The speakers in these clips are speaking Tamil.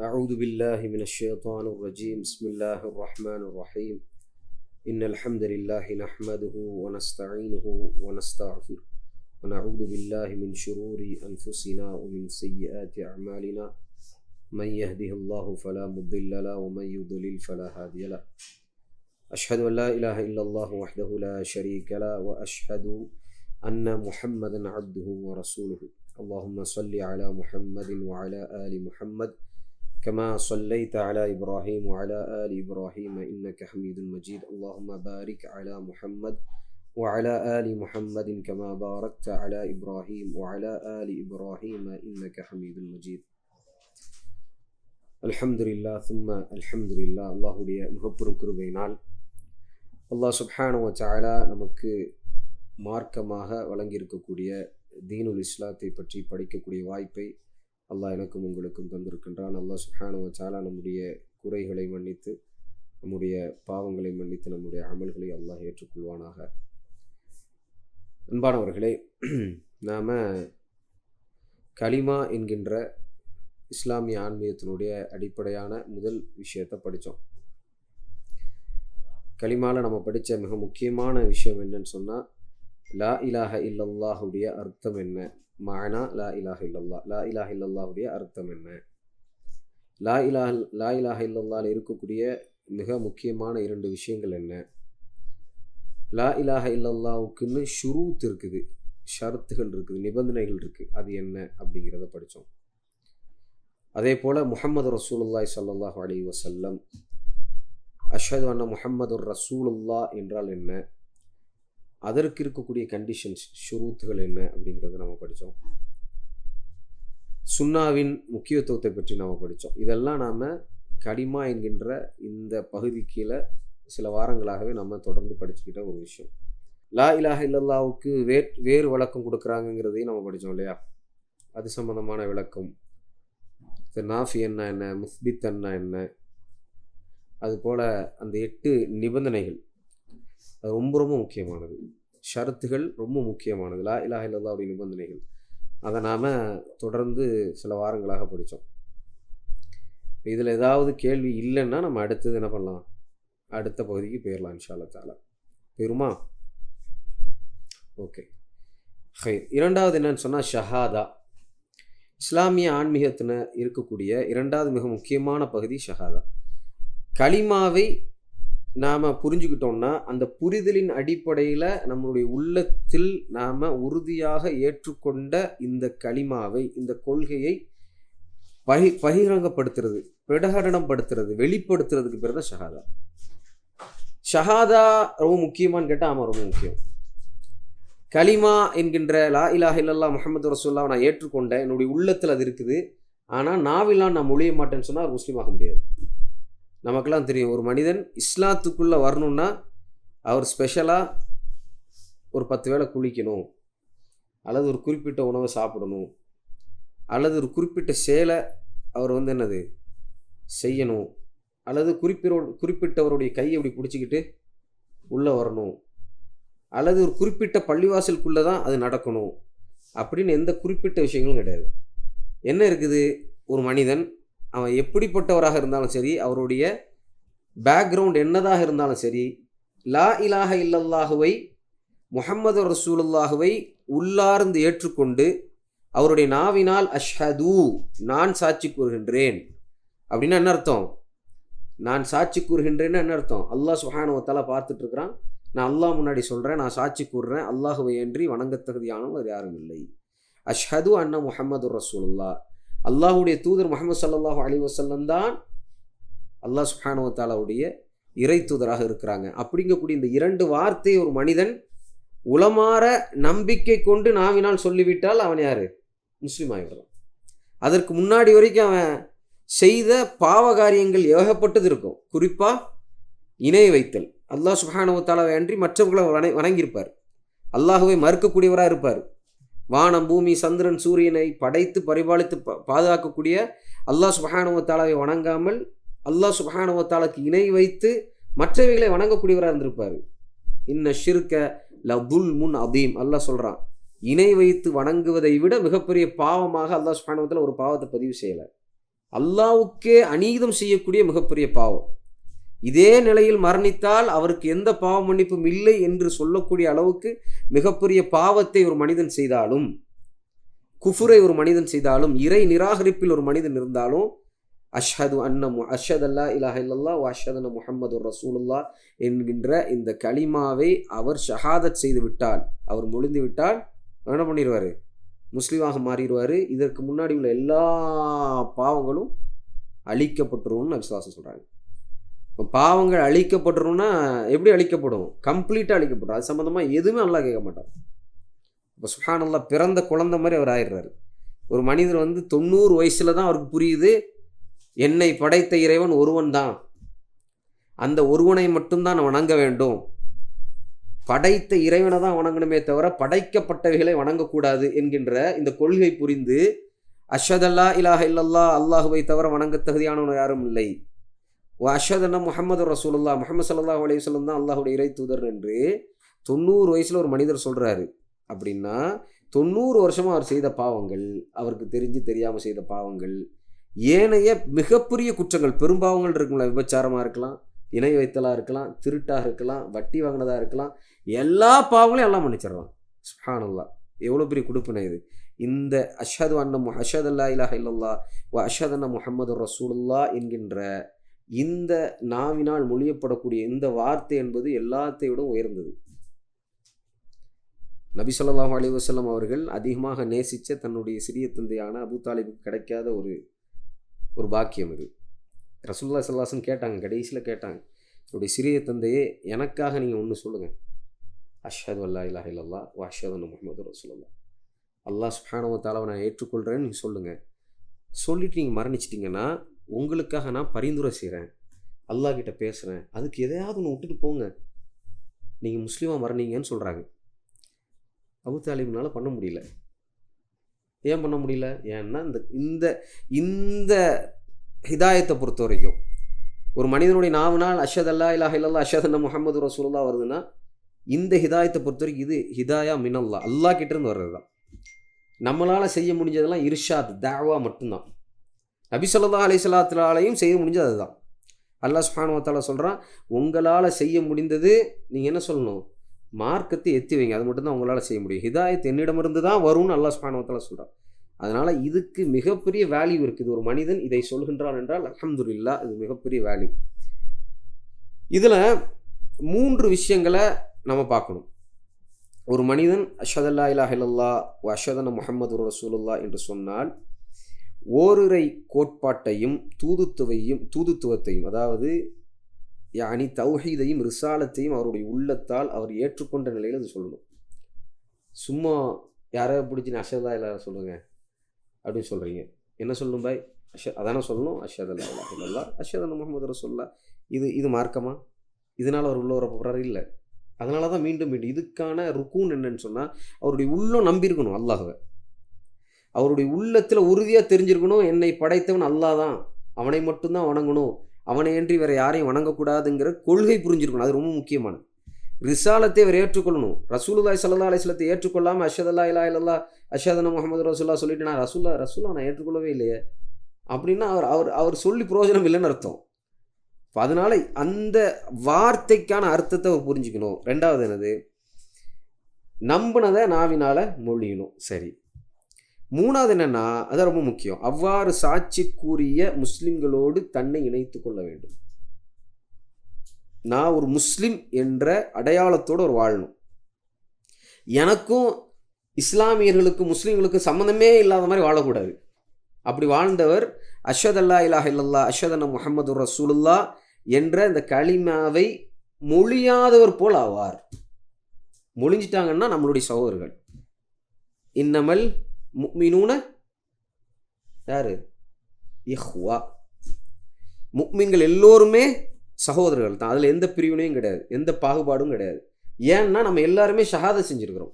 أعوذ بالله من الشيطان الرجيم. بسم الله الرحمن الرحيم. إن الحمد لله نحمده ونستعينه ونستغفره ونعوذ بالله من شرور أنفسنا ومن سيئات أعمالنا. من يهده الله فلا مضل له ومن يضلل فلا هادي له. أشهد أن لا إله إلا الله وحده لا شريك له وأشهد أن محمدا عبده ورسوله. اللهم صل على محمد وعلى آل محمد كما صليت على إبراهيم وعلى آل إبراهيم إنك حميد مجيد اللهم بارك على محمد وعلى آل محمد كما باركت على إبراهيم وعلى آل إبراهيم إنك حميد مجيد அல்ஹம்துலில்லா சும்ம அல்ஹம்துலில்லா அல்லாஹுடைய முகப்பெரும் கிருபையினால் அல்லாஹ் சுப்ஹானு வச்சாலா நமக்கு மார்க்கமாக வழங்கியிருக்கக்கூடிய தீனுல் இஸ்லாத்தை பற்றி படிக்கக்கூடிய வாய்ப்பை அல்லாஹ் எனக்கும் உங்களுக்கும் தந்திருக்கின்றான். அல்லாஹ் சுப்ஹானு சாலா நம்முடைய குறைகளை மன்னித்து நம்முடைய பாவங்களை மன்னித்து நம்முடைய அமல்களை அல்லாஹ் ஏற்றுக்கொள்வானாக. அன்பானவர்களே நாம் கலிமா என்கின்ற இஸ்லாமிய ஆன்மீகத்தினுடைய அடிப்படையான முதல் விஷயத்தை படித்தோம். களிமாவில் நம்ம படித்த மிக முக்கியமான விஷயம் என்னன்னு சொன்னால் லா இலாஹ இல்லல்லாஹுடைய அர்த்தம் என்ன? மானா லா இலாஹ இல்லல்லா லா இலாஹ இல்லல்லாஹுடைய அர்த்தம் என்ன? லா இலாஹ் லா இலாஹ இல்லல்லால் இருக்கக்கூடிய மிக முக்கியமான இரண்டு விஷயங்கள் என்ன? லா இலாஹ இல்லல்லாவுக்குன்னு ஷுரூத் இருக்குது. ஷரத்துகள் இருக்குது நிபந்தனைகள் இருக்குது அது என்ன அப்படிங்கிறத படித்தோம் அதே போல் முஹம்மது ரசூலுல்லாய் சல்லாஹூ அலி வசல்லம் அஷது அண்ணா முஹம்மது ரசூலுல்லா என்றால் என்ன? அதற்கு இருக்கக்கூடிய கண்டிஷன்ஸ் ஷுரூத்துகள் என்ன அப்படிங்கிறத நம்ம படித்தோம் சுண்ணாவின் முக்கியத்துவத்தை பற்றி நாம் படித்தோம் இதெல்லாம் நாம் கடிமா என்கின்ற இந்த பகுதி கீழே சில வாரங்களாகவே நம்ம தொடர்ந்து படிச்சுக்கிட்ட ஒரு விஷயம். லா இலாஹ இல்லல்லாவுக்கு வே வேறு விளக்கம் கொடுக்குறாங்கங்கிறதையும் நம்ம படித்தோம் இல்லையா? அது சம்மந்தமான விளக்கம். நாஃபி என்ன என்ன முஸ்பித் என்ன என்ன? அதுபோல் அந்த எட்டு நிபந்தனைகள். அது ரொம்ப ரொம்ப முக்கியமானது. ஷரத்துகள் ரொம்ப முக்கியமானது. லா இலாஹ அப்படி நிபந்தனைகள். அதை நாம் தொடர்ந்து சில வாரங்களாக படித்தோம். இதில் ஏதாவது கேள்வி இல்லைன்னா நம்ம அடுத்தது என்ன பண்ணலாம்? அடுத்த பகுதிக்கு போயிடலாம் இன்ஷால்லா தாலா போயிருமா? ஓகே. ஹை இரண்டாவது என்னன்னு சொன்னால் ஷஹாதா. இஸ்லாமிய ஆன்மீகத்தில் இருக்கக்கூடிய இரண்டாவது மிக முக்கியமான பகுதி ஷஹாதா. களிமாவை நாம் புரிஞ்சுக்கிட்டோம்னா அந்த புரிதலின் அடிப்படையில் நம்மளுடைய உள்ளத்தில் நாம் உறுதியாக ஏற்றுக்கொண்ட இந்த களிமாவை இந்த கொள்கையை பகி பகிரங்கப்படுத்துறது பிரகடனப்படுத்துறது வெளிப்படுத்துறதுக்கு பேர் தான் ஷஹாதா. ஷஹாதா ரொம்ப முக்கியமானு கேட்டால் ஆமாம் ரொம்ப முக்கியம். கலிமா என்கின்ற லா இலாஹ் இல்லல்லா முகமது ரசூல்லா நான் ஏற்றுக்கொண்டேன். என்னுடைய உள்ளத்தில் அது இருக்குது. ஆனால் நாவிலாம் நான் மொழிய மாட்டேன்னு சொன்னால் முஸ்லீம் ஆக முடியாது. நமக்கெல்லாம் தெரியும். ஒரு மனிதன் இஸ்லாத்துக்குள்ளே வரணுன்னா அவர் ஸ்பெஷலாக ஒரு பத்து வேளை குளிக்கணும். அல்லது ஒரு குறிப்பிட்ட உணவை சாப்பிடணும். அல்லது ஒரு குறிப்பிட்ட செயலை அவர் வந்து என்னது? செய்யணும். அல்லது குறிப்பிட குறிப்பிட்டவருடைய கையை அப்படி பிடிச்சிக்கிட்டு உள்ளே வரணும். அல்லது ஒரு குறிப்பிட்ட பள்ளிவாசலுக்குள்ளே தான் அது நடக்கணும். அப்படின்னு எந்த குறிப்பிட்ட விஷயங்களும் கிடையாது. என்ன இருக்குது? ஒரு மனிதன் அவன் எப்படிப்பட்டவராக இருந்தாலும் சரி அவருடைய பேக்ரவுண்ட் என்னதாக இருந்தாலும் சரி லா இலாஹ இல்லல்லாஹுவை முஹம்மது ரசூலுல்லாஹுவை உள்ளார்ந்து ஏற்றுக்கொண்டு அவருடைய நாவினால் அஷ்ஹது நான் சாட்சி கூறுகின்றேன். அப்படின்னு என்ன அர்த்தம்? நான் சாட்சி கூறுகின்றேன்னு என்ன அர்த்தம்? அல்லாஹ் சுஹானுவத்தால பார்த்துட்டு இருக்கிறான் நான் அல்லாஹ் முன்னாடி சொல்கிறேன் நான் சாட்சி கூறுறேன் அல்லாஹுவை என்று வணங்கத்தகுதியானவர் யாரும் இல்லை. அஷ்ஹது அண்ணா முஹம்மது ரசூலுல்லா அல்லாஹுடைய தூதர் முகமது சல்லாஹூ அலி வசல்லம் தான் அல்லாஹ் சுஹானுவத்தாலாவுடைய இறை தூதராக இருக்கிறாங்க. அப்படிங்கக்கூடிய இந்த இரண்டு வார்த்தை ஒரு மனிதன் உளமாற நம்பிக்கை கொண்டு நாவினால் சொல்லிவிட்டால் அவன் யார்? முஸ்லீம் ஆகிவிடலாம். அதற்கு முன்னாடி வரைக்கும் அவன் செய்த பாவகாரியங்கள் ஏகப்பட்டது இருக்கும். குறிப்பாக இணை வைத்தல். அல்லாஹ் சுஹானுவத்தாலாவை அன்றி மற்றவர்களை வண வணங்கியிருப்பார். அல்லாஹுவை மறுக்கக்கூடியவராக இருப்பார். வானம் பூமி சந்திரன் சூரியனை படைத்து பரிபாலித்து பாதுகாக்கக்கூடிய அல்லாஹ் சுபஹானுவத்தாலாவை வணங்காமல் அல்லாஹ் சுபஹானுவத்தாலாக்கு இணை வைத்து மற்றவைகளை வணங்கக்கூடியவராக இருந்திருப்பார். இன்ன ஷிர்க லபுல் முன் அதீம். அல்லாஹ் சொல்கிறான் இணை வைத்து வணங்குவதை விட மிகப்பெரிய பாவமாக அல்லாஹ் சுபானுவத்தில் ஒரு பாவத்தை பதிவு செய்யலை. அல்லாவுக்கே அநீதம் செய்யக்கூடிய மிகப்பெரிய பாவம். இதே நிலையில் மரணித்தால் அவருக்கு எந்த பாவ மன்னிப்பும் இல்லை என்று சொல்லக்கூடிய அளவுக்கு மிகப்பெரிய பாவத்தை ஒரு மனிதன் செய்தாலும் குஃபுரை ஒரு மனிதன் செய்தாலும் இறை நிராகரிப்பில் ஒரு மனிதன் இருந்தாலும் அஷ்ஹது அன்ன அஷத் அல்லா இலாஹ இல்லல்லா அஷதன முஹம்மது ரசூலுல்லா என்கின்ற இந்த களிமாவை அவர் ஷஹாதத் செய்து விட்டால் அவர் முடிந்து விட்டால் என்ன பண்ணிடுவார் முஸ்லீமாக மாறிடுவார் இதற்கு முன்னாடி உள்ள எல்லா பாவங்களும் அழிக்கப்பட்டுரும்னு விசுவாசம் சொல்கிறாங்க இப்போ பாவங்கள் அழிக்கப்பட்டுரும்னா எப்படி அழிக்கப்படும்? கம்ப்ளீட்டாக அழிக்கப்படும். அது சம்மந்தமாக எதுவுமே நல்லா கேட்க மாட்டார் இப்போ சுஹானல்லா பிறந்த குழந்த மாதிரி அவர் ஆயிடுறாரு. ஒரு மனிதர் வந்து தொண்ணூறு வயசில் தான் அவருக்கு புரியுது என்னை படைத்த இறைவன் ஒருவன் தான். அந்த ஒருவனை மட்டும்தான் நான் வணங்க வேண்டும். படைத்த இறைவனை தான் வணங்கணுமே தவிர படைக்கப்பட்டவைகளை வணங்கக்கூடாது என்கின்ற இந்த கொள்கை புரிந்து அஷதல்லா இலாஹ இல்லல்லா அல்லாஹுவை தவிர வணங்க தகுதியானவன் யாரும் இல்லை. ஓ முகமது ரசூலுல்லா முகமது சல்லாஹ் அலைய தான் அல்லாஹுடைய இறை தூதர் என்று தொண்ணூறு வயசில் ஒரு மனிதர் சொல்கிறாரு அப்படின்னா தொண்ணூறு வருஷமாக அவர் செய்த பாவங்கள் அவருக்கு தெரிஞ்சு தெரியாமல் செய்த பாவங்கள் ஏனைய மிகப்பெரிய குற்றங்கள் பெரும்பாவங்கள் இருக்குங்களா விபச்சாரமாக இருக்கலாம் இணை வைத்தலாக இருக்கலாம் திருட்டாக இருக்கலாம் வட்டி வாங்கினதாக இருக்கலாம் எல்லா பாவங்களையும் எல்லாம் மன்னிச்சிடலாம் சுஹானல்லா எவ்வளோ பெரிய கொடுப்பினை இது. இந்த அஷது அண்ணம் அஷத் அல்லா இலாஹ இல்லல்லா வ அஷத் அண்ணா முஹம்மது ரசூலுல்லா என்கின்ற இந்த நாவினால் மொழியப்படக்கூடிய இந்த வார்த்தை என்பது எல்லாத்தையோடும் உயர்ந்தது. நபி சொல்லாஹ் அலி வசல்லம் அவர்கள் அதிகமாக நேசித்த தன்னுடைய சிறிய தந்தையான அபு தாலிபுக்கு கிடைக்காத ஒரு ஒரு பாக்கியம் இது. ரசுல்லா சல்லாசன் கேட்டாங்க கடைசியில் கேட்டாங்க என்னுடைய சிறிய தந்தையே எனக்காக நீங்கள் ஒன்று சொல்லுங்கள் அஷாத் அல்லா இல்லா இல்லல்லா வ முகமது ரசூல்லா அல்லாஹ் சுஹானவத்தாலாவை நான் ஏற்றுக்கொள்கிறேன்னு நீங்கள் சொல்லுங்கள் சொல்லிவிட்டு நீங்கள் மரணிச்சிட்டிங்கன்னா உங்களுக்காக நான் பரிந்துரை செய்கிறேன் அல்லாஹ் கிட்ட பேசுகிறேன் அதுக்கு எதையாவது ஒன்று விட்டுட்டு போங்க. நீங்கள் முஸ்லீமாக மரணீங்கன்னு சொல்கிறாங்க அபு தாலிப்னால பண்ண முடியல. ஏன் பண்ண முடியல? ஏன்னா இந்த இந்த இந்த ஹிதாயத்தை பொறுத்த வரைக்கும் ஒரு மனிதனுடைய நாவினால் அஷத் அல்லா இல்லா இல்லா அஷத் அண்ணா முகமது ரசூல்லா வருதுன்னா இந்த ஹிதாயத்தை பொறுத்த வரைக்கும் இது ஹிதாயா மினல்லா அல்லா கிட்டேருந்து வர்றது தான் நம்மளால் செய்ய முடிஞ்சதெல்லாம் இர்ஷாத் தாவா மட்டும்தான். நபி சொல்லா செய்ய முடிஞ்சது அதுதான். அல்லா சுஹானுவத்தாலா சொல்கிறான் உங்களால் செய்ய முடிந்தது நீங்கள் என்ன சொல்லணும்? மார்க்கத்தை எத்தி வைங்க. அது மட்டும்தான் உங்களால் செய்ய முடியும். ஹிதாயத் என்னிடமிருந்து தான் வரும்னு அல்லா சுஹானுவத்தாலா சொல்கிறான் அதனால் இதுக்கு மிகப்பெரிய வேல்யூ இருக்குது. ஒரு மனிதன் இதை சொல்கின்றான் என்றால் அலமதுல்லா இது மிகப்பெரிய வேல்யூ இதில் மூன்று விஷயங்களை நம்ம பார்க்கணும். ஒரு மனிதன் அஷதல்லா இலா ஹிலல்லா அஷதன முகமது ரசூலுல்லா என்று சொன்னால் ஓரிரை கோட்பாட்டையும் தூதுத்துவையும் தூதுத்துவத்தையும் அதாவது யானி தௌஹீதையும் ரிசாலத்தையும் அவருடைய உள்ளத்தால் அவர் ஏற்றுக்கொண்ட நிலையில் அது சொல்லணும். சும்மா யாரை பிடிச்சி நான் அஷதா இல்லா சொல்லுங்க அப்படின்னு சொல்கிறீங்க என்ன சொல்லணும் பாய்? அஷ அதானே சொல்லணும். அஷத் அல்லா இல்லா இல்லல்லா. அஷத் அண்ணா முகமது ரசோல்லா இது இது மார்க்கமா? இதனால் அவர் உள்ள வர போகிறாரு இல்லை. அதனால தான் மீண்டும் மீண்டும் இதுக்கான ருக்கூன் என்னன்னு சொன்னால் அவருடைய உள்ளம் நம்பியிருக்கணும் அல்லாஹுவை. அவருடைய உள்ளத்தில் உறுதியாக தெரிஞ்சிருக்கணும். என்னை படைத்தவன் அல்லா தான் அவனை மட்டும்தான் வணங்கணும். அவனை என்று வேறு யாரையும் வணங்கக்கூடாதுங்கிற கொள்கை புரிஞ்சிருக்கணும். அது ரொம்ப முக்கியமானது. ரிசாலத்தை அவர் ஏற்றுக்கொள்ளணும். ரசூலுல்லாய் சல்லா அலிஸ்லத்தை ஏற்றுக்கொள்ளாமல் அஷதல்லா இல்லா இல்லா அஷதன முகமது ரசூல்லா சொல்லிட்டு நான் ரசூல்லா ரசூல்லா நான் ஏற்றுக்கொள்ளவே இல்லையே. அப்படின்னா அவர் அவர் அவர் சொல்லி பிரயோஜனம் இல்லைன்னு அர்த்தம். இப்போ அதனால் அந்த வார்த்தைக்கான அர்த்தத்தை அவர் புரிஞ்சுக்கணும். ரெண்டாவது என்னது? நம்பினதை நாவினால் மொழியணும். சரி. மூணாவது என்னென்னா அது ரொம்ப முக்கியம். அவ்வாறு சாட்சி கூறிய முஸ்லிம்களோடு தன்னை இணைத்து கொள்ள வேண்டும். நான் ஒரு முஸ்லீம் என்ற அடையாளத்தோடு ஒரு வாழணும். எனக்கும் இஸ்லாமியர்களுக்கும் முஸ்லீம்களுக்கும் சம்மந்தமே இல்லாத மாதிரி வாழக்கூடாது. அப்படி வாழ்ந்தவர் அஷத் அல்லா இலாஹ் இல்லல்லா அஷத் அண்ணா முகமது ரசூலுல்லா என்ற இந்த களிமாவை மொழியாதவர் போல் ஆவார். மொழிஞ்சிட்டாங்கன்னா நம்மளுடைய சகோதரர்கள். இன்னமல் முக்மினூன யாரு? இஹ்வா முக்மீன்கள் எல்லோருமே சகோதரர்கள் தான் அதில் எந்த பிரிவினையும் கிடையாது. எந்த பாகுபாடும் கிடையாது. ஏன்னா நம்ம எல்லாருமே ஷஹாதை செஞ்சுருக்கிறோம்.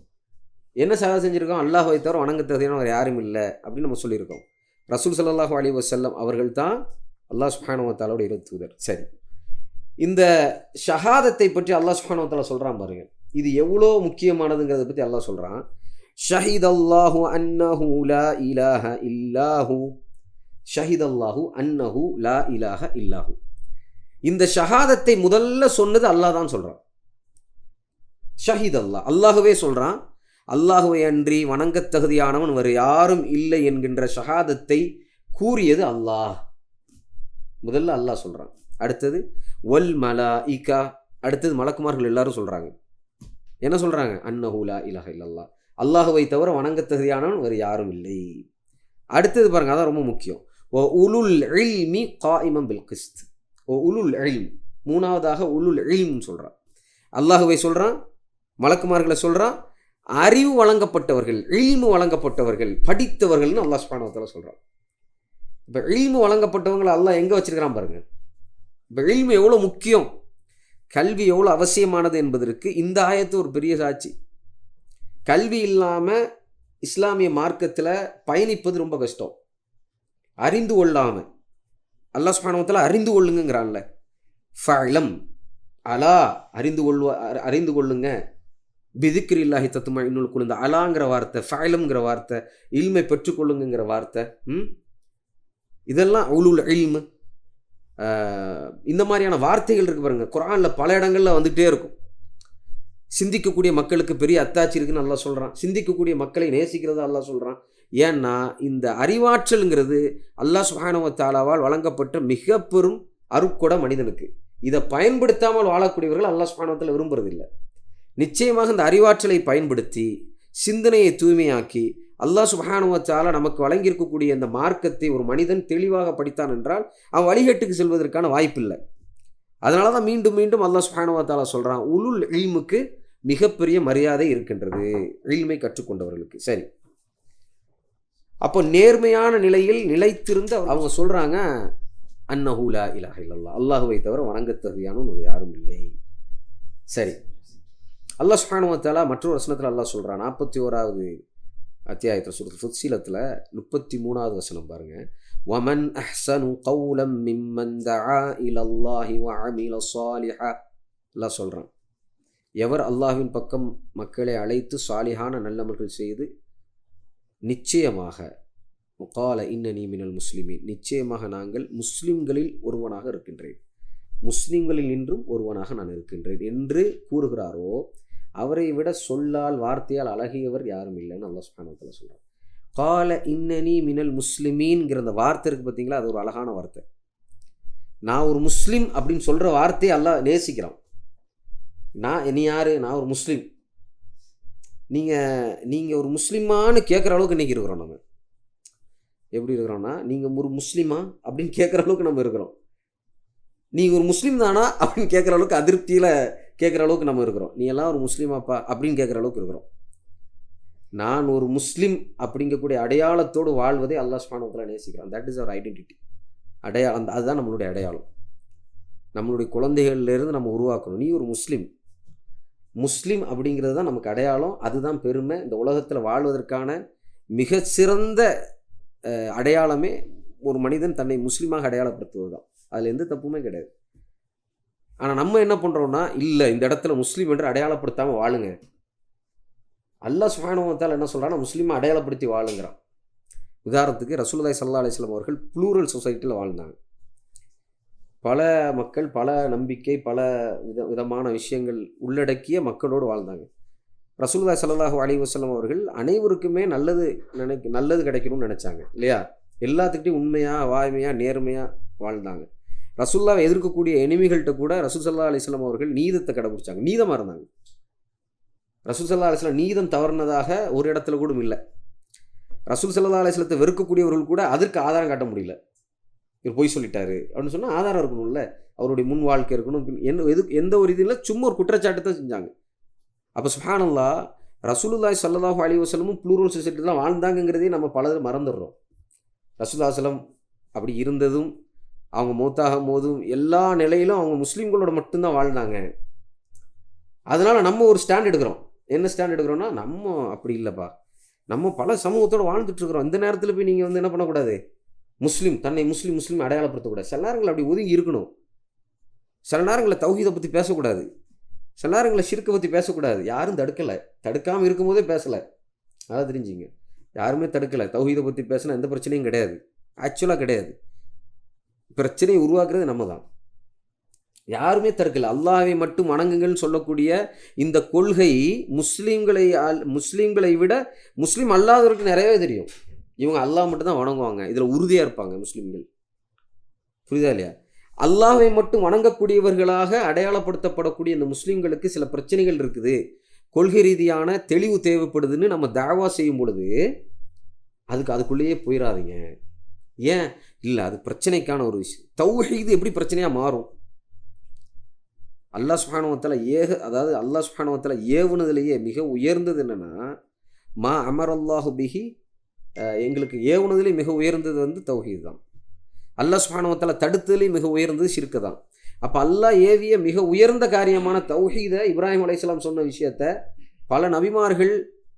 என்ன ஷஹாதை செஞ்சுருக்கோம்? அல்லாஹை தவிர வணங்க அவர் யாரும் இல்லை அப்படின்னு நம்ம சொல்லியிருக்கோம். ரசூல் சல்லாஹூ அலி வசல்லம் அவர்கள் தான் அல்லாஹ் சுஹானுவத்தாலோட இரு தூதர். சரி. இந்த ஷஹாதத்தை பற்றி அல்லாஹ் சுஹானுவத்தாலா சொல்கிறான் பாருங்கள் இது எவ்வளோ முக்கியமானதுங்கிறத பற்றி அல்லாஹ் சொல்கிறான் ஷஹித் அல்லாஹு அன்னஹு லா இலாஹ இல்லாஹு ஷஹித் அல்லாஹு அன்னஹு லா இலாஹ இல்லாஹு. இந்த ஷஹாதத்தை முதல்ல சொன்னது அல்லாஹ் தான் சொல்கிறான் ஷஹீத் அல்லாஹ் அல்லாஹுவே சொல்கிறான் அல்லாஹுவை அன்றி வணங்கத் தகுதியானவன் வேறு யாரும் இல்லை என்கின்ற ஷஹாதத்தை கூறியது அல்லாஹ். முதல்ல அல்லாஹ் சொல்கிறான் அடுத்தது ஒல் மலா இகா அடுத்தது மலக்குமார்கள் எல்லாரும் சொல்கிறாங்க என்ன சொல்கிறாங்க அன்னஹூலா இலஹ இல்லல்லா அல்லாஹுவை தவிர வணங்க தகுதியானவன் வேறு யாரும் இல்லை. அடுத்தது பாருங்க அதான் ரொம்ப முக்கியம். ஓ உலுல் இல்மி காயிமம் பில் கிஸ்த். ஓ உலுல் இல்ம் மூணாவதாக உலுல் இல்ம்னு சொல்கிறான் அல்லாஹுவை சொல்கிறான் மலக்குமார்களை சொல்கிறான் அறிவு வழங்கப்பட்டவர்கள் இல்மு வழங்கப்பட்டவர்கள் படித்தவர்கள்னு அல்லாஹ் சுபானவத்தில் சொல்கிறான் இப்போ இல்மு வழங்கப்பட்டவங்களை அல்லாஹ் எங்கே வச்சுருக்கிறான் பாருங்க. இப்போ இல்மு எவ்வளோ முக்கியம்? கல்வி எவ்வளோ அவசியமானது என்பதற்கு இந்த ஆயத்து ஒரு பெரிய சாட்சி. கல்வி இல்லாமல் இஸ்லாமிய மார்க்கத்தில் பயணிப்பது ரொம்ப கஷ்டம். அறிந்து கொள்ளாமல் அல்லாஸ் சுபானவத்தில் அறிந்து கொள்ளுங்கிறான்ல ஃபலம் அலா அறிந்து கொள்வ அறிந்து கொள்ளுங்க. பிதிக்கிரி இல்லாஹி தத்துமா இன்னொரு குழுந்த அலாங்கிற வார்த்தை ஃபயலம்ங்கிற வார்த்தை இல்மை பெற்றுக்கொள்ளுங்கிற வார்த்தை ம்? இதெல்லாம் உலுல் இல்மு. இந்த மாதிரியான வார்த்தைகள் இருக்கு பாருங்க. குரானில் பல இடங்களில் வந்துகிட்டே இருக்கும். சிந்திக்கக்கூடிய மக்களுக்கு பெரிய அத்தாட்சி இருக்குன்னு நல்லா சொல்கிறான் சிந்திக்கக்கூடிய மக்களை நேசிக்கிறதா அல்லாஹ் சொல்கிறான் ஏன்னா இந்த அறிவாற்றல்ங்கிறது அல்லாஹ் சுஹானவ தாலாவால் வழங்கப்பட்ட மிக பெரும் அருக்கொட மனிதனுக்கு. இதை பயன்படுத்தாமல் வாழக்கூடியவர்கள் அல்லாஹ் சுஹானவத்தில் விரும்புறதில்லை. நிச்சயமாக இந்த அறிவாற்றலை பயன்படுத்தி சிந்தனையை தூய்மையாக்கி அல்லாஹ் சுபஹானுவத்தால நமக்கு வழங்கியிருக்கக்கூடிய அந்த மார்க்கத்தை ஒரு மனிதன் தெளிவாக படித்தான் என்றால் அவன் வழிகட்டுக்கு செல்வதற்கான வாய்ப்பில்லை. அதனால தான் மீண்டும் மீண்டும் அல்லாஹ் சுபஹானுவத்தாலா சொல்கிறான் உலுல் இல்முக்கு மிகப்பெரிய மரியாதை இருக்கின்றது இல்மை கற்றுக்கொண்டவர்களுக்கு சரி அப்போ நேர்மையான நிலையில் நிலைத்திருந்த அவங்க சொல்கிறாங்க அன்னஹூலா இலாஹ இல்லல்லா அல்லாஹுவை தவிர வணங்கத் தகுதியானவன் ஒரு யாரும் இல்லை சரி அல்லாஹ் சுஹானுவத்தாலா மற்றொரு வசனத்தில் அல்லாஹ் சொல்கிறான் நாற்பத்தி ஓராவது அத்தியாயத்தில் சொல்கிறது ஃபுத்சீலத்தில் முப்பத்தி மூணாவது வசனம் பாருங்க ومن أحسن قولا ممن دعا إلى الله وعمل صالحا அல்லாஹ் சொல்கிறான் எவர் அல்லாஹ்வின் பக்கம் மக்களை அழைத்து சாலிஹான நல்லமல்கள் செய்து நிச்சயமாக முகால இன்னனி மினல் முஸ்லிமின் நிச்சயமாக நாங்கள் முஸ்லிம்களில் ஒருவனாக இருக்கின்றேன். முஸ்லிம்களில் நின்றும் ஒருவனாக நான் இருக்கின்றேன் என்று கூறுகிறாரோ அவரை விட சொல்லால் வார்த்தையால் அழகியவர் யாரும் இல்லைன்னு அல்லாஹ் சுப்ஹானஹு சொல்கிறார் கால இன்னனி மினல் முஸ்லிமீன்கிற அந்த வார்த்தை இருக்குது பார்த்தீங்களா அது ஒரு அழகான வார்த்தை. நான் ஒரு முஸ்லீம் அப்படின்னு சொல்கிற வார்த்தையை அல்லாஹ் நேசிக்கிறான். நான் நீ யார்? நான் ஒரு முஸ்லீம். நீங்கள் நீங்கள் ஒரு முஸ்லீமான்னு கேட்குற அளவுக்கு இன்றைக்கி இருக்கிறோம் நம்ம. எப்படி இருக்கிறோம்னா நீங்கள் ஒரு முஸ்லீமா அப்படின்னு கேட்குற அளவுக்கு நம்ம இருக்கிறோம். நீங்கள் ஒரு முஸ்லீம் தானா அப்படின்னு கேட்குற அளவுக்கு அதிருப்தியில் கேட்குற அளவுக்கு நம்ம இருக்கிறோம். நீ எல்லாம் ஒரு முஸ்லீமாப்பா அப்படின்னு கேட்குற அளவுக்கு இருக்கிறோம். நான் ஒரு முஸ்லீம் அப்படிங்கக்கூடிய அடையாளத்தோடு வாழ்வதை அல்லாஹ் சுபானத்தில் நேசிக்கிறான். தட் இஸ் அவர் ஐடென்டிட்டி அடையாளம் அந்த அதுதான் நம்மளுடைய அடையாளம். நம்மளுடைய குழந்தைகள்லேருந்து நம்ம உருவாக்கணும். நீ ஒரு முஸ்லீம். முஸ்லீம் அப்படிங்கிறது தான் நமக்கு அடையாளம். அதுதான் பெருமை. இந்த உலகத்தில் வாழ்வதற்கான மிகச்சிறந்த அடையாளமே ஒரு மனிதன் தன்னை முஸ்லீமாக அடையாளப்படுத்துவது தான் அதில் எந்த தப்புமே கிடையாது. ஆனால் நம்ம என்ன பண்ணுறோம்னா இல்லை இந்த இடத்துல முஸ்லீம் என்று அடையாளப்படுத்தாமல் வாழுங்க. அல்லா சுஹானுவத்தால் என்ன சொல்கிறான்னா முஸ்லீமை அடையாளப்படுத்தி வாழுங்கிறான். உதாரணத்துக்கு ரசூலுல்லாஹி சல்லா அலிஸ்லாம் அவர்கள் ப்ளூரல் சொசைட்டியில் வாழ்ந்தாங்க. பல மக்கள் பல நம்பிக்கை பல வித விதமான விஷயங்கள் உள்ளடக்கிய மக்களோடு வாழ்ந்தாங்க. ரசூல்லா சல்லாஹூ அலைஹி வஸல்லம் அவர்கள் அனைவருக்குமே நல்லது நினைக்க நல்லது கிடைக்கணும்னு நினச்சாங்க இல்லையா? எல்லாத்துக்கிட்டையும் உண்மையாக வாய்மையாக நேர்மையாக வாழ்ந்தாங்க. ரசுல்லாவை எதிர்க்கக்கூடிய எனிமிகள்கிட்ட கூட ரசூல் சல்லா அலிஸ்லாம் அவர்கள் நீதத்தை கடைபிடிச்சாங்க நீதமாக இருந்தாங்க. ரசூல் சல்லா அலிஸ்லாம் நீதம் தவறுனதாக ஒரு இடத்துல கூட இல்லை. ரசூல் சல்லா அலிஸ்லத்தை வெறுக்கக்கூடியவர்கள் கூட அதற்கு ஆதாரம் காட்ட முடியல. இவர் பொய் சொல்லிட்டாரு அப்படின்னு சொன்னால் ஆதாரம் இருக்கணும்ல. அவருடைய முன் வாழ்க்கை இருக்கணும். என்ன எது எந்த ஒரு இது இல்லை சும்மா ஒரு குற்றச்சாட்டு தான் செஞ்சாங்க. அப்போ சுஹானல்லா ரசூலுல்லாய் சல்லல்லாஹு அலி வசலமும் ப்ளூரல் சொசைட்டி தான் வாழ்ந்தாங்கங்கிறதே நம்ம பலர் மறந்துடுறோம். ரசூல்லாசலம் அப்படி இருந்ததும் அவங்க மூத்தாகும் போதும் எல்லா நிலையிலும் அவங்க முஸ்லீம்களோட மட்டும்தான் வாழ்ந்தாங்க. அதனால் நம்ம ஒரு ஸ்டாண்ட் எடுக்கிறோம். என்ன ஸ்டாண்ட் எடுக்கிறோம்னா நம்ம அப்படி இல்லைப்பா. நம்ம பல சமூகத்தோடு வாழ்ந்துட்டுருக்குறோம் இந்த நேரத்தில் போய் நீங்கள் வந்து என்ன பண்ணக்கூடாது? முஸ்லீம் தன்னை முஸ்லீம் முஸ்லீம் அடையாளப்படுத்தக்கூடாது. சில நேரங்கள் அப்படி ஒதுங்கி இருக்கணும். சில நேரங்களில் தௌஹீதை பற்றி பேசக்கூடாது. சில நேரங்களில் சிறுக்கை பற்றி பேசக்கூடாது. யாரும் தடுக்கலை. தடுக்காமல் இருக்கும்போதே பேசலை. அதான் தெரிஞ்சுங்க. யாருமே தடுக்கலை. தௌஹீதை பற்றி பேசினா எந்த பிரச்சனையும் கிடையாது. ஆக்சுவலாக கிடையாது. பிரச்சனையை உருவாக்குறது நம்ம தான் யாருமே தடுக்கலை. அல்லாவை மட்டும் வணங்குங்கள்னு சொல்லக்கூடிய இந்த கொள்கை முஸ்லீம்களை முஸ்லீம்களை விட முஸ்லீம் அல்லாதவருக்கு நிறையவே தெரியும். இவங்க அல்லாஹ் மட்டும் தான் வணங்குவாங்க. இதில் உறுதியாக இருப்பாங்க முஸ்லீம்கள். புரியுதா இல்லையா? அல்லாஹை மட்டும் வணங்கக்கூடியவர்களாக அடையாளப்படுத்தப்படக்கூடிய இந்த முஸ்லீம்களுக்கு சில பிரச்சனைகள் இருக்குது. கொள்கை ரீதியான தெளிவு தேவைப்படுதுன்னு நம்ம தாவா செய்யும் பொழுது அதுக்கு அதுக்குள்ளேயே போயிடாதீங்க ஏன்? இல்லை அது பிரச்சனைக்கான ஒரு விஷயம். தௌஹீது எப்படி பிரச்சனையாக மாறும்? அல்லாஹ் சுஹானுவத்தில் ஏக அதாவது அல்லாஹ் சுஹானுவத்தில் ஏவுனதுலேயே மிக உயர்ந்தது என்னென்னா மா அமரல்லாஹு பிஹி எங்களுக்கு ஏவுனதுலேயே மிக உயர்ந்தது வந்து தௌஹீது தான் அல்லா சுஹானுவத்தில் தடுத்ததுலேயும் மிக உயர்ந்தது சிறுக்கு தான் அப்போ அல்லாஹ் ஏவிய மிக உயர்ந்த காரியமான தௌஹீதை இப்ராஹிம் அலையாம் சொன்ன விஷயத்த பல நபிமார்கள்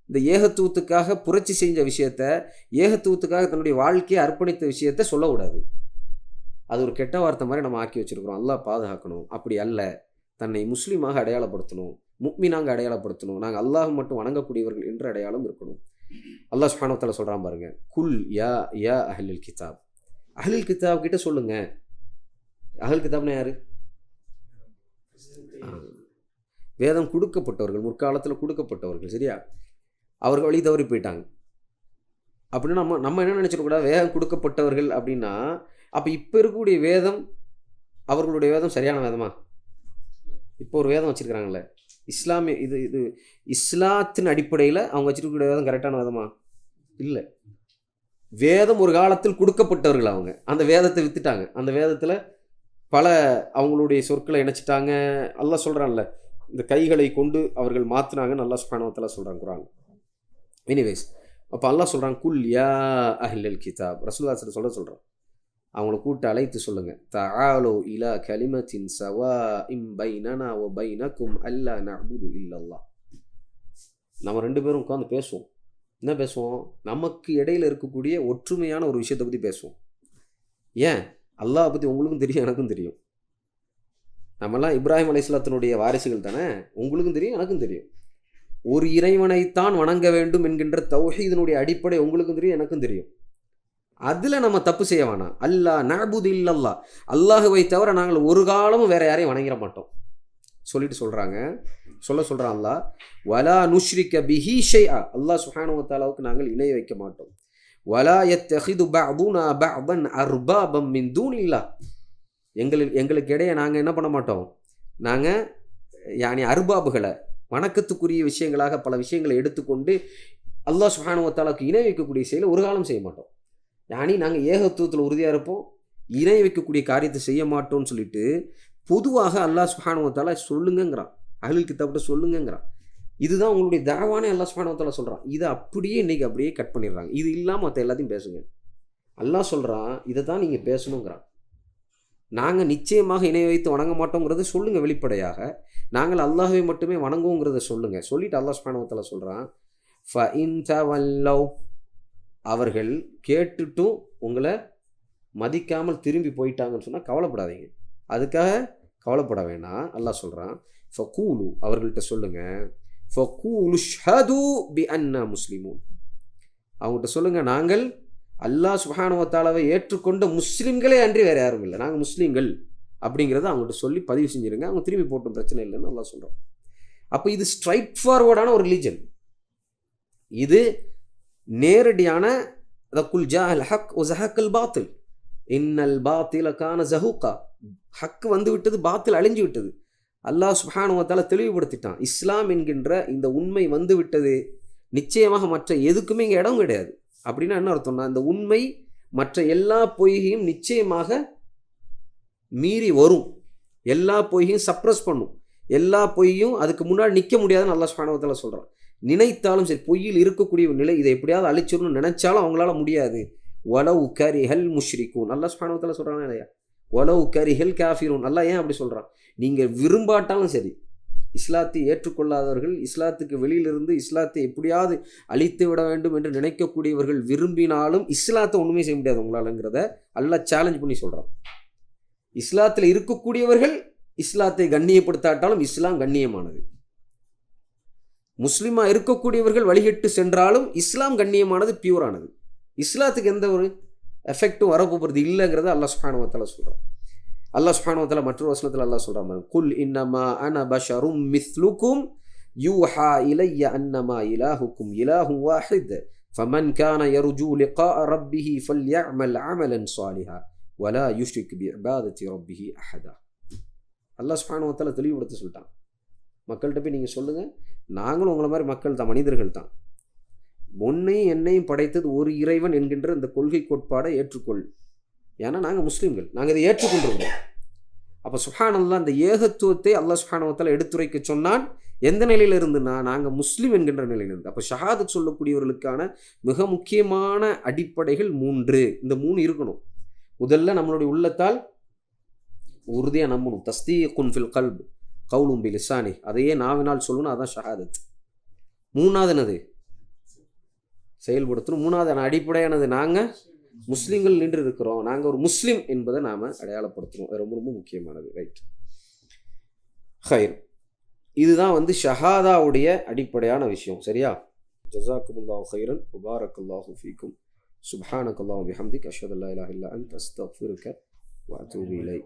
இந்த ஏகத்துவத்துக்காக புரட்சி செஞ்ச விஷயத்த ஏகத்துவத்துக்காக தன்னுடைய வாழ்க்கையை அர்ப்பணித்த விஷயத்த சொல்லக்கூடாது. அது ஒரு கெட்ட வார்த்தை மாதிரி நம்ம ஆக்கி வச்சிருக்கிறோம். அல்லாஹ் பாதுகாக்கணும். அப்படி அல்ல. தன்னை முஸ்லீமாக அடையாளப்படுத்தணும். முக்மினாங்க அடையாளப்படுத்தணும். நாங்கள் அல்லாஹ் மட்டும் வணங்கக்கூடியவர்கள் என்ற அடையாளம் இருக்கணும். அல்லாஹ் சுஹானத்தில் சொல்கிறான் பாருங்க. குல் யா யா அஹ்லில் கிதாப். அஹ்லில் கிதாப் கிட்ட சொல்லுங்க. அஹ்ல் கிதாப்னா யாரு. வேதம் கொடுக்கப்பட்டவர்கள் முற்காலத்தில் கொடுக்கப்பட்டவர்கள் சரியா? அவர்கள் வழி தவறி போயிட்டாங்க. அப்படின்னு நம்ம நம்ம என்ன நினச்சிடக்கூடாது வேதம் கொடுக்கப்பட்டவர்கள் அப்படின்னா அப்போ இப்போ இருக்கக்கூடிய வேதம் அவர்களுடைய வேதம் சரியான வேதமா? இப்போ ஒரு வேதம் வச்சுருக்கிறாங்களே இஸ்லாமிய இது இது இஸ்லாத்தின் அடிப்படையில் அவங்க வச்சுருக்கக்கூடிய வேதம் கரெக்டான வேதமா? இல்லை. வேதம் ஒரு காலத்தில் கொடுக்கப்பட்டவர்கள் அவங்க. அந்த வேதத்தை வித்துட்டாங்க. அந்த வேதத்தில் பல அவங்களுடைய சொற்களை இணைச்சிட்டாங்க. எல்லாம் சொல்கிறான்ல இந்த கைகளை கொண்டு அவர்கள் மாற்றினாங்கன்னு நல்லா சுப்ஹானஹு சொல்கிறாங்க குரான் எனிவேஸ் அப்போ அல்லாஹ் சொல்கிறான் குல் யா அஹ்லல் கிதாப். ரசூல்லாசர் சொல்ல சொல்கிறான் அவங்கள கூப்பிட்டு அழைத்து சொல்லுங்க. தஆலு இலா கலிமத்தின் சவா இம் பைனனா ஓ பைனக்கும் அல்லா நபுது இல்லல்லா நம்ம ரெண்டு பேரும் உட்காந்து பேசுவோம். என்ன பேசுவோம்? நமக்கு இடையில இருக்கக்கூடிய ஒற்றுமையான ஒரு விஷயத்தை பற்றி பேசுவோம். ஏன்? அல்லாஹ் பற்றி உங்களுக்கும் தெரியும் எனக்கும் தெரியும். நம்மலாம் இப்ராஹிம் அலைஹிஸ்ஸலாத்தினுடைய வாரிசுகள் தானே? உங்களுக்கும் தெரியும் எனக்கும் தெரியும். ஒரு இறைவனைத்தான் வணங்க வேண்டும் என்கின்ற தௌஹீதனுடைய அடிப்படை உங்களுக்கும் தெரியும் எனக்கும் தெரியும். அதில் நம்ம தப்பு செய்ய வேணாம். அல்லாஹ் நபுது இல்லல்லா. அல்லாஹுவை தவிர நாங்கள் ஒரு காலமும் வேறு யாரையும் வணங்கிட மாட்டோம். சொல்லிட்டு சொல்கிறாங்க சொல்ல சொல்கிறான் அல்லா. வலா நுஷ்ரிக்க பிஹி ஷைஆ. அல்லாஹ் சுஹானுவத்தாலாவுக்கு நாங்கள் இணை வைக்க மாட்டோம். வலா யத்தஹிது பஅதுனா அர்பா அர்பாபம் மின் தூனில்லாஹ் எங்களுக்கு எங்களுக்கு இடையே நாங்கள் என்ன பண்ண மாட்டோம்? நாங்கள் யானி அர்பாபுகளை வணக்கத்துக்குரிய விஷயங்களாக பல விஷயங்களை எடுத்துக்கொண்டு அல்லாஹ் சுஹானுவத்தாலாவுக்கு இணை வைக்கக்கூடிய செயலை ஒரு காலம் செய்ய மாட்டோம். யானி நாங்கள் ஏகத்துவத்தில் உறுதியாக இருப்போம். இணை வைக்கக்கூடிய காரியத்தை செய்ய மாட்டோம்னு சொல்லிட்டு பொதுவாக அல்லாஹ் சுஹானுவத்தால சொல்லுங்கங்கிறான். அகில் கித்தாப்ட்ட சொல்லுங்கங்கிறான். இதுதான் உங்களுடைய தாவானே அல்லாஹ் சுஹானுவத்தால சொல்கிறான் இதை அப்படியே இன்றைக்கி அப்படியே கட் பண்ணிடுறாங்க. இது இல்லாமல் மற்ற எல்லாத்தையும் பேசுங்க. அல்லாஹ் சொல்கிறான் இதை தான் நீங்கள் பேசணுங்கிறான். நாங்கள் நிச்சயமாக இணை வைத்து வணங்க மாட்டோங்கிறத சொல்லுங்கள் வெளிப்படையாக. நாங்கள் அல்லாஹை மட்டுமே வணங்குவோங்கிறத சொல்லுங்கள் சொல்லிட்டு அல்லாஹ் சுஹானுவத்தால சொல்கிறான் ஃப இன் லவ் அவர்கள் கேட்டுட்டும் உங்களை மதிக்காமல் திரும்பி போயிட்டாங்கன்னு சொன்னால் கவலைப்படாதீங்க. அதுக்காக கவலைப்பட வேணாம். அல்லாஹ் சொல்கிறான் ஃபக்கூலு அவர்கள்ட்ட சொல்லுங்கள் ஃபக்கூலு ஷது பி அன்னா முஸ்லிமூன். அவங்கள்ட்ட சொல்லுங்கள் நாங்கள் அல்லாஹ் சுஹானுவத்தாலாவை ஏற்றுக்கொண்ட முஸ்லீம்களே அன்றி வேறு யாரும் இல்லை. நாங்கள் முஸ்லீம்கள். அப்படிங்கிறத அவங்ககிட்ட சொல்லி பதிவு செஞ்சிருங்க. அவங்க திரும்பி போட்டும் பிரச்சனை இல்லைன்னு நல்லா சொல்கிறோம் அப்போ இது ஸ்ட்ரைட் ஃபார்வர்டான ஒரு ரிலீஜன் இது நேரடியான குல் ஜா அல் ஹக் ஒ ஜஹக்கல் பாத்தில். இன்னல் பாத்தில கான ஜஹூக்கா. ஹக் வந்து விட்டது பாத்தில் அழிஞ்சு விட்டது. அல்லாஹ் சுஹானுவத்தால் தெளிவுபடுத்திட்டான். இஸ்லாம் என்கின்ற இந்த உண்மை வந்து விட்டது. நிச்சயமாக மற்ற எதுக்குமே இங்கே இடம் கிடையாது. அப்படின்னா என்ன அர்த்தம்னா இந்த உண்மை மற்ற எல்லா பொய்கையும் நிச்சயமாக மீறி வரும். எல்லா பொய்கையும் சப்ரஸ் பண்ணும். எல்லா பொய்யும் அதுக்கு முன்னாடி நிற்க முடியாதுன்னு அல்லாஹ் சுஹானுவத்தால் சொல்கிறான் நினைத்தாலும் சரி பொய்யில் இருக்கக்கூடிய ஒரு நிலை இதை எப்படியாவது அழிச்சிடணும்னு நினைச்சாலும் அவங்களால முடியாது. ஒலவு கரிஹல் முஷ்ரிக்கும் நல்லா ஸ்பானவத்தில் சொல்கிறாங்க இல்லையா? ஒலவு கரிஹல் காஃபிரும் நல்லா ஏன் அப்படி சொல்கிறான் நீங்கள் விரும்பாட்டாலும் சரி இஸ்லாத்தை ஏற்றுக்கொள்ளாதவர்கள் இஸ்லாத்துக்கு வெளியிலிருந்து இஸ்லாத்தை எப்படியாவது அழித்து விட வேண்டும் என்று நினைக்கக்கூடியவர்கள் விரும்பினாலும் இஸ்லாத்தை ஒன்றுமே செய்ய முடியாது உங்களாலங்கிறத அல்ல சேலஞ்ச் பண்ணி சொல்கிறான் இஸ்லாத்தில் இருக்கக்கூடியவர்கள் இஸ்லாத்தை கண்ணியப்படுத்தாட்டாலும் இஸ்லாம் கண்ணியமானது. முஸ்லீமாக இருக்கக்கூடியவர்கள் வழிகிட்டு சென்றாலும் இஸ்லாம் கண்ணியமானது பியூரானது. இஸ்லாத்துக்கு எந்த ஒரு எஃபெக்டும் வரப்போகிறது இல்லைங்கிறத அல்லா சுஹானுவத்தால் சொல்கிறான் அல்லா சுஹானுவத்தால் மற்றொரு வசனத்தில் அல்லா சொல்கிறான் குல் இன்னமா அன பஷரும் மிஸ்லுக்கும் யூஹா இலைய அன்னமா இலாஹுக்கும் இலாஹும் வாஹித். ஃபமன் கான யருஜூ லிகா ரப்பிஹி ஃபல் யஅமல் அமலன் சாலிஹா. வலா யுஷ்ரிக் பி இபாதத்தி ரப்பிஹி அஹதா. அல்லா சுஹானுவத்தால் தெளிவுபடுத்த சொல்லிட்டான். மக்கள்கிட்ட போய் நீங்கள் சொல்லுங்கள் நாங்களும் உங்களை மாதிரி மக்கள் தான் மனிதர்கள் தான். உன்னையும் என்னையும் படைத்தது ஒரு இறைவன் என்கின்ற இந்த கொள்கை கோட்பாடை ஏற்றுக்கொள். ஏன்னா நாங்கள் முஸ்லீம்கள். நாங்கள் இதை ஏற்றுக்கொண்டிருக்கிறோம். அப்போ சுஹானல்லா அந்த ஏகத்துவத்தை அல்லாஹ் சுஹானவத்தால் எடுத்துரைக்க சொன்னான். எந்த நிலையில இருந்துன்னா நாங்கள் முஸ்லீம் என்கின்ற நிலையிலிருந்து. அப்போ ஷஹாதத் சொல்லக்கூடியவர்களுக்கான மிக முக்கியமான அடிப்படைகள் மூன்று. இந்த மூணு இருக்கணும். முதல்ல நம்மளுடைய உள்ளத்தால் உறுதியாக நம்பணும். தஸ்தீ குன்ஃபில் கல்பு. கவுலும் பி லிசானி அதையே நாவினால் சொல்லணும் அதான் ஷஹாதத். மூணாவது என்னது செயல்படுத்தணும். மூணாவது அடிப்படையானது நாங்கள் முஸ்லீம்கள் நின்று இருக்கிறோம் நாங்கள் ஒரு முஸ்லீம் என்பதை நாம் அடையாளப்படுத்துகிறோம் அது ரொம்ப ரொம்ப முக்கியமானது. ரைட் ஹைர் இதுதான் வந்து ஷஹாதாவுடைய அடிப்படையான விஷயம். சரியா? ஜசாக்குமுல்லாஹ் ஹைரன் முபாரக்குல்லாஹு ஃபீக்கும். சுப்ஹானக் அல்லாஹ் பிஹம்திக். அஷ்ஹது அல்லா இல்லா அன் அஸ்தக்ஃபிருக்க வ அத்தூபு